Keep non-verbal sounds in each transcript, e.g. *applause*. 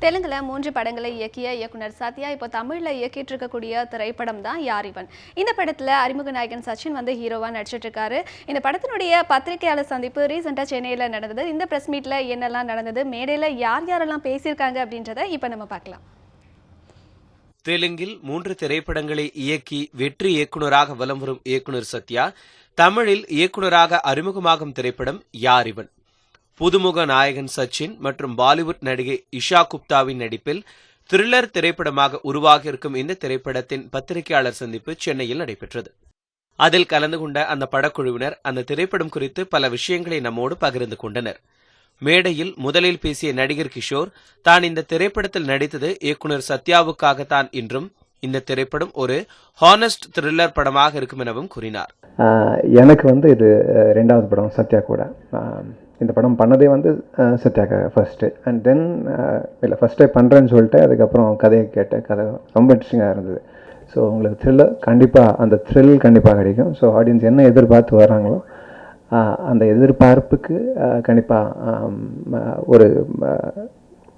தெலுங்குல மூன்று படங்களை இயக்கிய இயக்குனர் சத்யா இப்போ தமிழ்ல இயக்கிட்டு இருக்கக்கூடிய திரைப்படம் தான் யாரிவன் இந்த படத்துல அறிமுக நாயகன் சச்சின் வந்து ஹீரோவா நடிச்சிட்டு இருக்காரு இந்த படத்தினுடைய பத்திரிகையாளர் சந்திப்பு ரீசெண்டா சென்னையில நடந்தது. இந்த பிரஸ் மீட்ல என்னெல்லாம் நடந்தது? மேடையில யார் யாரெல்லாம் பேசியிருக்காங்க அப்படின்றத இப்போ நம்ம பார்க்கலாம். தெலுங்கில் மூன்று திரைப்படங்களை இயக்கி வெற்றி இயக்குனராக வலம் வரும் இயக்குனர் சத்யா தமிழில் இயக்குனராக அறிமுகமாகும் திரைப்படம் யார் இவன்? புதுமுக நாயகன் சச்சின் மற்றும் பாலிவுட் நடிகை இஷா குப்தாவின் நடிப்பில் த்ரில்லர் திரைப்படமாக உருவாகியிருக்கும் இந்த திரைப்படத்தின் பத்திரிகையாளர் சந்திப்பு சென்னையில் நடைபெற்றது. அதில் கலந்து கொண்ட அந்த படக்குழுவினர் அந்த திரைப்படம் குறித்து பல விஷயங்களை நம்மோடு பகிர்ந்து கொண்டனர். மேடையில் முதலில் பேசிய நடிகர் கிஷோர் தான் இந்த திரைப்படத்தில் நடித்தது இயக்குனர் சத்யாவுக்காகத்தான் என்றும் இந்த திரைப்படம் ஒரு ஹானஸ்ட் த்ரில்லர் படமாக இருக்கும் எனவும் கூறினார். எனக்கு வந்து இது ரெண்டாவது படம் சத்யா கூட. இந்த படம் பண்ணதே வந்து அஹ், சத்யாக்காக ஃபஸ்ட்டு அண்ட் தென் இல்லை ஃபஸ்ட்டே பண்ணுறேன்னு சொல்லிட்டு அதுக்கப்புறம் கதையை கேட்டேன். கதை ரொம்ப இன்ட்ரெஸ்டிங்காக இருந்தது. ஸோ உங்களுக்கு த்ரில்லர் கண்டிப்பாக அந்த த்ரில் கண்டிப்பாக கிடைக்கும். ஸோ ஆடியன்ஸ் என்ன எதிர்பார்த்து வராங்களோ அந்த எதிர்பார்ப்புக்கு கண்டிப்பாக ஒரு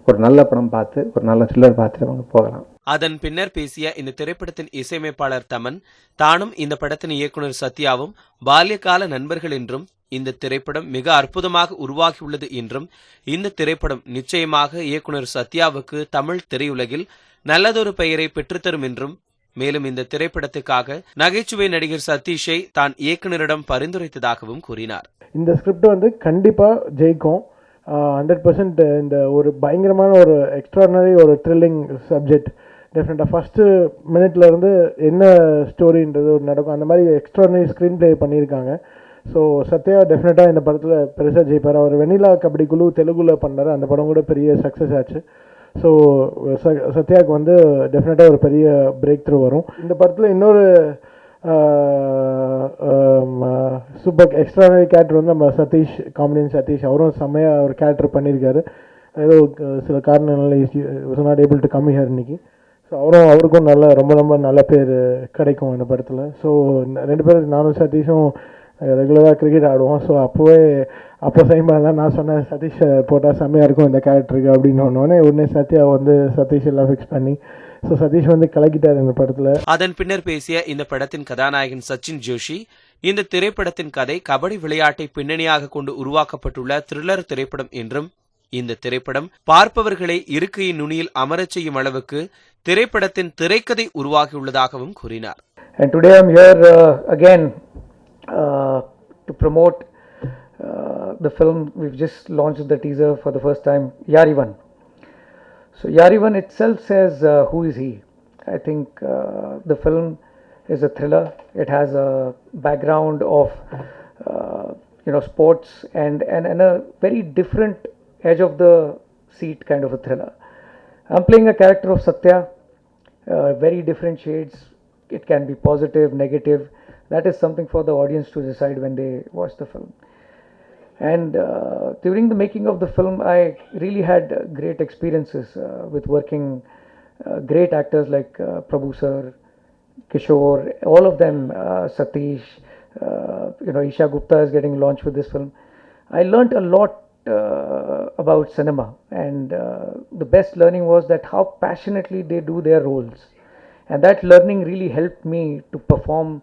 ஒரு நல்ல படம் பார்த்து ஒரு நல்ல த்ரில்லர் பார்த்துட்டு அவங்க போகலாம். அதன் பின்னர் பேசிய இந்த திரைப்படத்தின் இசையமைப்பாளர் தமன் தானும் இந்த படத்தின் இயக்குனர் சத்யாவும் பால்யகால நண்பர்கள் என்றும் இந்த திரைப்படம் மிக அற்புதமாக உருவாகியுள்ளது என்றும் இந்த திரைப்படம் நிச்சயமாக இயக்குனர் சத்யாவுக்கு தமிழ் திரையுலகில் நல்லதொரு பெயரை பெற்றுத்தரும் என்றும் மேலும் இந்த திரைப்படத்துக்காக நகைச்சுவை நடிகர் சதீஷை தான் இயக்குனரிடம் பரிந்துரைத்ததாகவும் கூறினார். இந்த ஸ்கிரிப்ட் வந்து கண்டிப்பாக ஜெயிக்கும். ஹண்ட்ரட் பர்சன்ட் இந்த ஒரு பயங்கரமான ஒரு எக்ஸ்ட்ரானரி ஒரு த்ரில்லிங் சப்ஜெக்ட் டெஃபினட்டாக ஃபஸ்ட்டு மினிட்லேருந்து என்ன ஸ்டோரின்றது ஒரு நடக்கும். அந்த மாதிரி எக்ஸ்ட்ரானரி ஸ்க்ரீன் ப்ளே பண்ணியிருக்காங்க. ஸோ சத்யா டெஃபினட்டாக இந்த படத்தில் பெருசாக ஜெயிப்பார். அவர் வெண்ணிலா கபடி குழு தெலுங்குல பண்ணார். அந்த படம் கூட பெரிய சக்ஸஸ் ஆச்சு. ஸோ ச சத்யாவுக்கு வந்து டெஃபினட்டாக ஒரு பெரிய பிரேக் த்ரூ வரும். இந்த படத்தில் இன்னொரு சூப்பர் எக்ஸ்ட்ரானரி கேரக்டர் வந்து நம்ம சதீஷ் காமெடியன் சதீஷ். அவரும் செம்மையாக ஒரு கேரக்டர் பண்ணியிருக்காரு. ஏதோ சில சில is not able to come here இன்னைக்கு. ஸோ அவரும் அவருக்கும் நல்ல ரொம்ப ரொம்ப நல்ல பேர் கிடைக்கும் இந்த படத்தில். ஸோ ரெண்டு பேரும் நானும் சதீஷும் ரெகுலராக கிரிக்கெட் ஆடுவோம். ஸோ அப்போவே அப்போ சைன் தான் நான் சொன்னேன். சதீஷ் போட்டால் செம்மையாக இருக்கும் இந்த கேரக்டருக்கு அப்படின்னு ஒன்று உடனே சத்யா வந்து சதீஷ் எல்லாம் ஃபிக்ஸ் பண்ணி ஸோ சதீஷ் வந்து கலக்கிட்டார் இந்த படத்தில். அதன் பின்னர் பேசிய இந்த படத்தின் கதாநாயகன் சச்சின் ஜோஷி இந்த திரைப்படத்தின் கதை கபடி விளையாட்டை பின்னணியாக கொண்டு உருவாக்கப்பட்டுள்ள த்ரில்லர் திரைப்படம் என்றும் இந்த திரைப்படம் பார்ப்பவர்களை இருக்கையின் நுனியில் அமரச் செய்யும் அளவுக்கு திரைப்படத்தின் திரைக்கதை உருவாகியுள்ளதாகவும் கூறினார். And today I'm here uh, again to promote uh, the film. We've just launched the teaser for the first time, Yarivan. So Yarivan itself says uh, who is he. I think uh, the film is a thriller. It has a background of uh, you know sports and, and and a very different edge of the seat kind of a thriller. I'm playing a character of Satya, uh, very different shades. It can be positive, negative. That is something for the audience to decide when they watch the film. And uh, during the making of the film, I really had uh, great experiences uh, with working uh, great actors like uh, Prabhu sir, Kishore, all of them, uh, Satish, uh, you know, Isha Gupta is getting launched with this film. I learnt a lot about cinema, and the best learning was that how passionately they do their roles, and that learning really helped me to perform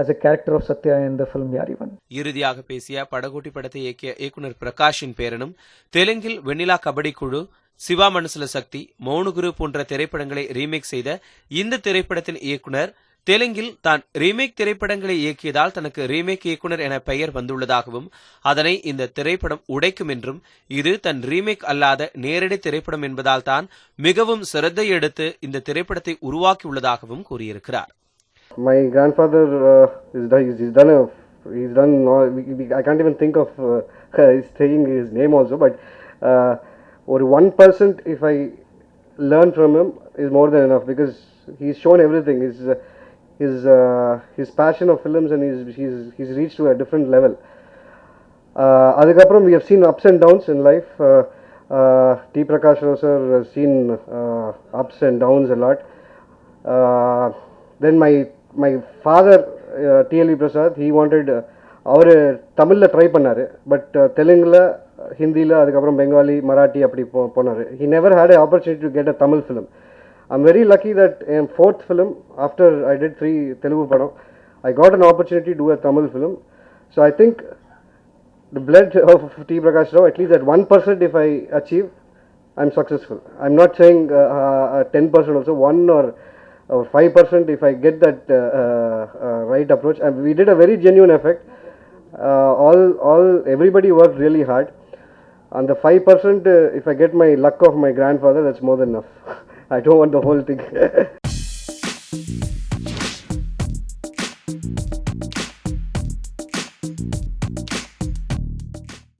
as a character of Sathya இந்த the யாரிவன் இறுதியாக பேசிய படகோட்டி படத்தை இயக்கிய இயக்குனர் பிரகாஷின் பேரனும் தெலுங்கில் வெண்ணிலா கபடி குழு சிவா மனசுல சக்தி மௌனகுரு போன்ற திரைப்படங்களை ரீமேக் செய்த இந்த திரைப்படத்தின் இயக்குனர் தெலுங்கில் தான் ரீமேக் திரைப்படங்களை இயக்கியதால் தனக்கு ரீமேக் இயக்குனர் என பெயர் வந்துள்ளதாகவும் அதனை இந்த திரைப்படம் உடைக்கும் என்றும் இது தன் ரீமேக் அல்லாத நேரடி திரைப்படம் என்பதால் தான் மிகவும் சிரத்தை எடுத்து இந்த திரைப்படத்தை உருவாக்கியுள்ளதாகவும் கூறியிருக்கிறார். My grandfather uh, is done, he's done a he's done all- we, we, I can't even think of uh, *laughs* saying his name also but uh, or one percent if I learn from him is more than enough because he's shown everything his uh, his uh, his passion of films and he's he's he's reached to a different level uh, அதுக்கப்புறம் we have seen ups and downs in life uh, uh, T Prakash Rao sir has seen uh, ups and downs a lot uh, then my my father uh, TLE Prasad he wanted அவர் தமிழில் try பண்ணார் but தெலுங்கில் ஹிந்தியில் அதுக்கப்புறம் பெங்காலி மராட்டி அப்படி போ போனார் he never had a opportunity to get a Tamil film I'm very lucky that N fourth film after I did three Telugu படம் I got an opportunity to a Tamil film so I think the blood of T. Prakash Rao, at least at 1% if I achieve, I'm successful. I'm not saying uh, uh, 10% also, 1 or, or 5% if I get that uh, uh, uh, right approach. And we did a very genuine effect. All, all, everybody worked really hard. And the 5%, uh, if I get my luck of my grandfather, that's more than enough. *laughs* I don't want the whole thing. *laughs*